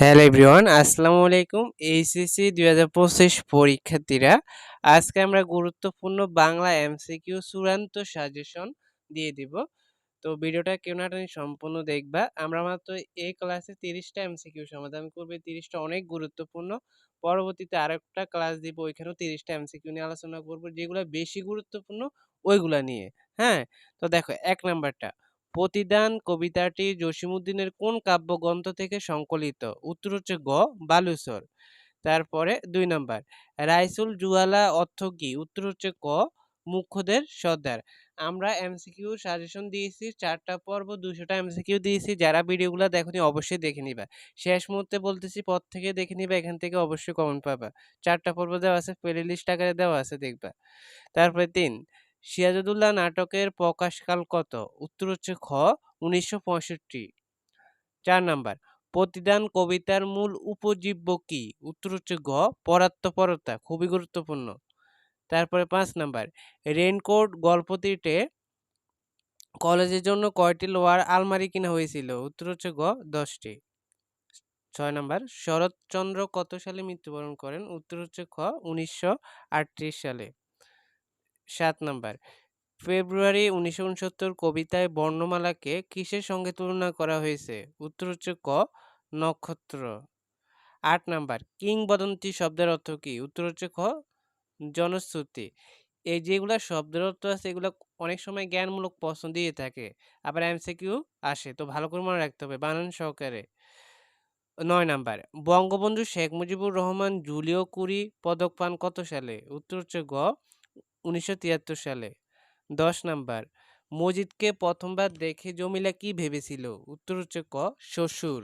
Hello everyone, আসসালামু আলাইকুম। HSC দুই হাজার পঁচিশ পরীক্ষার্থীরা, আজকে আমরা গুরুত্বপূর্ণ বাংলা এমসিকিউ চূড়ান্ত সাজেশন দিয়ে দিব। তো ভিডিওটা কেউ না সম্পূর্ণ দেখবা। আমরা মাত্র এই ক্লাসে তিরিশটা এমসিকিউ সমাধান করবে তিরিশটা অনেক গুরুত্বপূর্ণ। পরবর্তীতে আরেকটা ক্লাস দিব, ওইখানেও তিরিশটা এমসিকিউ নিয়ে আলোচনা করব, যেগুলো বেশি গুরুত্বপূর্ণ, ওইগুলা নিয়ে। হ্যাঁ? তো দেখো, এক নাম্বারটা। প্রতিদান কবিতাটি জসিমউদ্দিনের কোন কাব্যগ্রন্থ থেকে সংকলিত? উত্তর হচ্ছে গ বালুচর তারপরে দুই নাম্বার, রাইসুল জুয়ালা অর্থ কি? উত্তর হচ্ছে ক, মুখ্যদের সর্দার। আমরা এমসিকিউ সাজেশন দিয়েছি, চারটা পর্ব, দুশোটা এমসিকিউ দিয়েছি। যারা ভিডিওগুলো দেখনি অবশ্যই দেখে নিবা। শেষ মুহূর্তে বলতেছি পর থেকে দেখে নিবা, এখান থেকে অবশ্যই কমেন্ট পাবা। চারটা পর্ব দেওয়া আছে প্লে লিস্ট আকারে দেওয়া আছে, দেখবা। তারপরে তিন সিরাজউদ্দৌলা নাটকের প্রকাশকাল কত? উত্তর হচ্ছে খ, উনিশশো পঁয়ষট্টি। চার নাম্বার, প্রতিদান কবিতার মূল উপজীব্য কি? উত্তর হচ্ছে গ পরাত্মপরতা খুবই গুরুত্বপূর্ণ। তারপরে পাঁচ নাম্বার রেনকোট গল্পটিতে কলেজের জন্য কয়টি লোয়ার আলমারি কিনা হয়েছিল? উত্তর হচ্ছে গ, দশটি। ছয় নাম্বার, শরৎচন্দ্র কত সালে মৃত্যুবরণ করেন? উত্তর হচ্ছে খ, উনিশশো আটত্রিশ সালে। সাত নাম্বার। ফেব্রুয়ারি উনিশশো উনসত্তর কবিতায় বর্ণমালাকে কিসের সঙ্গে তুলনা করা হয়েছে? উত্তর হচ্ছে ক, নক্ষত্র। আট নাম্বার, কিংবদন্তি শব্দের অর্থ কি? উত্তর হচ্ছে খ, জনশ্রুতি। এই যেগুলা শব্দের অর্থ আছে, এগুলো অনেক সময় জ্ঞানমূলক প্রশ্ন দিয়ে থাকে। আবার এমসিকিউ আসে, তো ভালো করে মনে রাখতে হবে বানান সহকারে। নয় number, Bangabandhu Sheikh Mujibur Rahman Julio Curie পদক পান কত সালে? উত্তর হচ্ছে গ উনিশশো তিয়াত্তর সালে। দশ নাম্বার, মজিদকে প্রথমবার দেখে জমিলা কি ভেবেছিল? উত্তর হচ্ছে ক, শ্বশুর।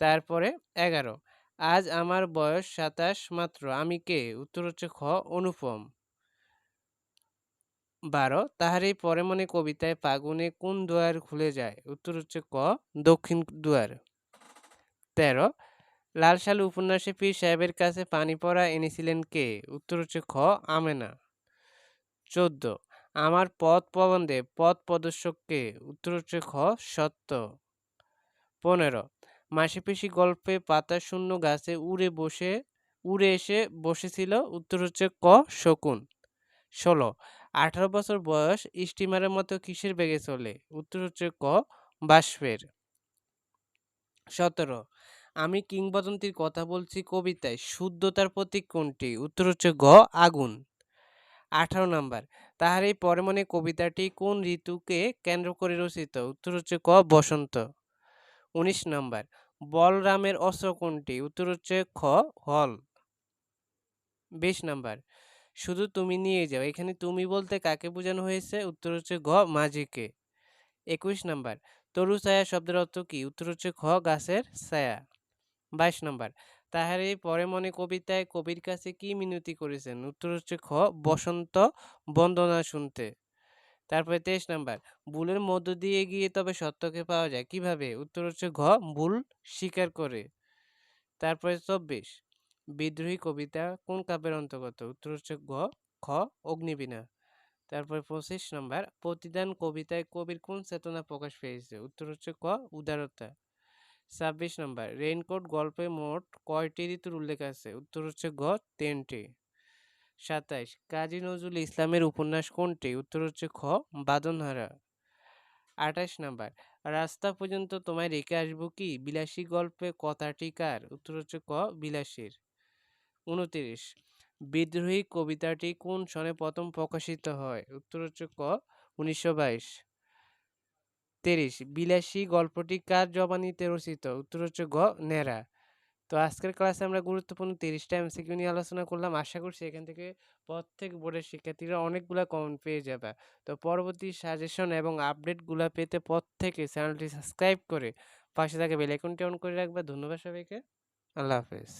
তারপরে এগারো, আজ আমার বয়স সাতাশ মাত্র, আমি কে? উত্তর হচ্ছে খ, অনুপম। বারো, তাহার এই পরে মনে কবিতায় ফাগুনে কোন দুয়ার খুলে যায়? উত্তর হচ্ছে ক, দক্ষিণ দুয়ার। তেরো লাল সালু উপন্যাসে পীর সাহেবের কাছে পানি পড়া এনেছিলেন কে? উত্তর হচ্ছে খ, আমেনা। চোদ্দ। আমার পথ প্রবন্ধে পথ প্রদর্শককে উত্তর হচ্ছে খ সত্য। পনেরো। মাসিপিসি গল্পে পাতা শূন্য গাছে উড়ে বসে, উড়ে এসে বসেছিল উত্তর হচ্ছে ক, শকুন। ষোলো। আঠারো বছর বয়স, স্টিমারের মতো কিসের বেগে চলে? উত্তর হচ্ছে ক, বাষ্পের। সতেরো। আমি কিংবদন্তির কথা বলছি কবিতায়, শুদ্ধতার প্রতীক কোনটি? উত্তর হচ্ছে গ, আগুন। আঠারো নাম্বার। তাহার এই পরে মনে কবিতাটি কোন ঋতুকে কেন্দ্র করে রচিত? উত্তর হচ্ছে ক, বসন্ত। উনিশ নাম্বার। বলরামের অস্ত্র কোনটি? উত্তর হচ্ছে খ, হল। বিশ নাম্বার। শুধু তুমি নিয়ে যাও। এখানে তুমি বলতে কাকে বোঝানো হয়েছে? উত্তর হচ্ছে ঘ মাঝিকে। একুশ নাম্বার। তরু ছায়া শব্দের অর্থ কি? উত্তর হচ্ছে খ, গাছের ছায়া। বাইশ নাম্বার। তাহার পরে মনে কবিতায় কবির কাছে কি মিনতি করেছেন? উত্তর হচ্ছে খ, বসন্ত বন্দনা শুনতে। তারপরে তেইশ নাম্বার ভুলের মধ্য দিয়ে গিয়ে তবে সত্যকে পাওয়া যায়, কীভাবে? উত্তর হচ্ছে ঘ ভুল স্বীকার করে। তারপরে চব্বিশ, বিদ্রোহী কবিতা কোন কাব্যের অন্তর্গত? উত্তর হচ্ছে গ, খ, অগ্নিবীণা। তারপরে পঁচিশ নাম্বার, প্রতিদান কবিতায় কবির কোন চেতনা প্রকাশ পেয়েছে? উত্তর হচ্ছে ক, উদারতা। ছাব্বিশ নম্বর, রেইনকোট গল্পে মোট কয়টি ঋতুর উল্লেখ আছে? উত্তর হচ্ছে গ, তিনটি। সাতাইশ, কাজী নজরুল ইসলামের উপন্যাস কোনটি? উত্তর হচ্ছে খ, বাদনহারা। আঠাশ নাম্বার, রাস্তা পর্যন্ত তোমায় রেখে আসব কি? বিলাসী গল্পে কথাটি কার? উত্তর হচ্ছে ক, বিলাসীর। উনতিরিশ, বিদ্রোহী কবিতাটি কোন সনে প্রথম প্রকাশিত হয়? উত্তর হচ্ছে ক, উনিশশো বাইশ। তিরিশ, বিলাসী গল্পটি কার জবানিতে রচিত? উত্তর হচ্ছে গ, নেরা। তো আজকের ক্লাসে আমরা গুরুত্বপূর্ণ তিরিশটা এমসিকিউ নিয়ে আলোচনা করলাম। আশা করছি এখান থেকে প্রত্যেক বোর্ডের শিক্ষার্থীরা অনেকগুলো কমেন্ট পেয়ে যাবে। তো পরবর্তী সাজেশন এবং আপডেটগুলো পেতে প্রত্যেকে চ্যানেলটি সাবস্ক্রাইব করে পাশে থাকা বেলাইকনটি অন করে রাখবে। ধন্যবাদ সবাইকে। আল্লাহ হাফেজ।